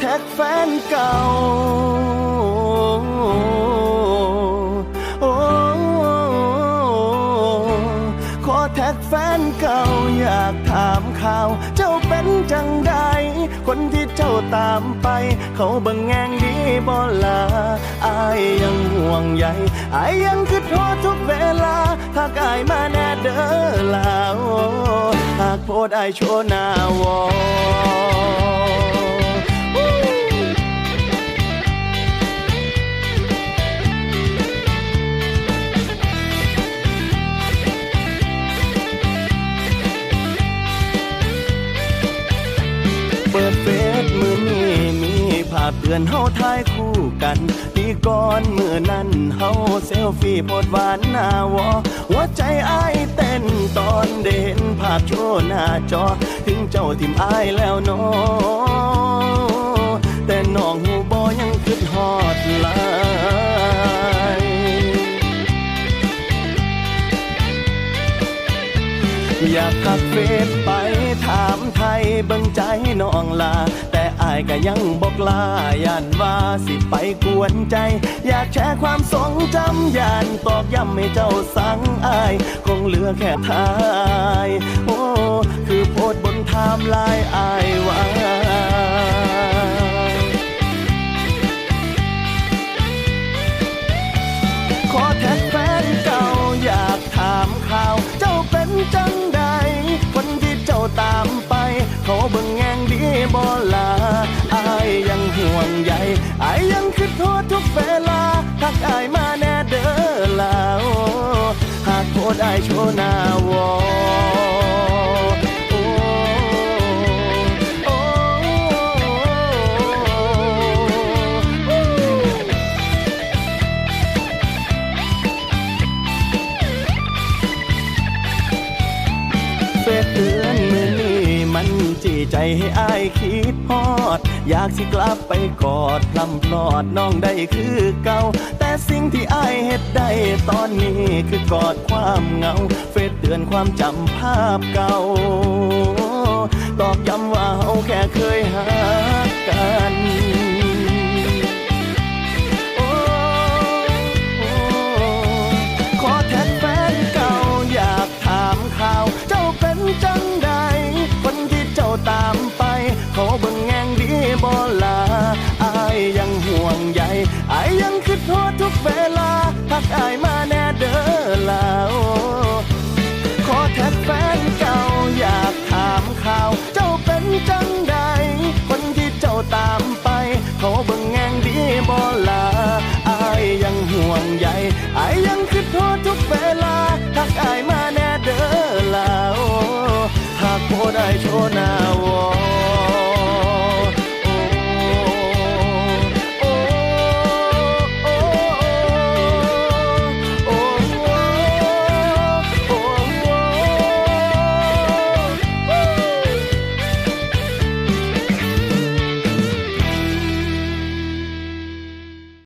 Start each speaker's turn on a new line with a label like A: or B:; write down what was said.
A: แท็กแฟนเก่า โอ้ขอแท็กแฟนเก่าอยากถามข่าว เจ้าเป็นจังใด คนที่เจ้าตามไป เขาบิ่งแงงดีบ่ลาอายยังห่วงใยอายยังคิดโทษทุกเวลา ถ้ากายมาแน่เด้อลาหากโพดอายโชว์หน้าวอ เปิดเฟซมือนี้มีภาพเตือนเฮาทายคู่กันปีก่อนมือนั้นเฮาเซลฟี่โพดหวานหน้าวอหัวใจอ้ายเต้นตอนเด่นภาพโชว์หน้าจอ ถึงเจ้าทิมอ้ายแล้วเนอแต่น้องหูบอยัง อยากขับเฟซไปถามไทยเบิ่งใจน้องลา แต่อายก็ยังบอกลาย่านว่าสิไปกวนใจ อยากแชร์ความทรงจำย่านตอกย้ำให้เจ้าสังอาย คงเหลือแค่ทาย โอ้ คือโพสบนไทม์ไลน์อายไว้ อายยังคิดโทษทุกเวลาทักอายมาแน่เด้อลาวหากโพดอายโชว์หน้าวอโอ้โอ้โอ้เฟซเตือนมือนี้มันจีใจให้อายคิดฮอ อยากสิกลับไปกอดพลำพลอดน้องได้คือเก่า แต่สิ่งที่อายเฮ็ดได้ตอนนี้คือกอดความเหงา เฟซเตือนความจำภาพเก่า ตอกย้ำว่าเฮาแค่เคยหา Jonah.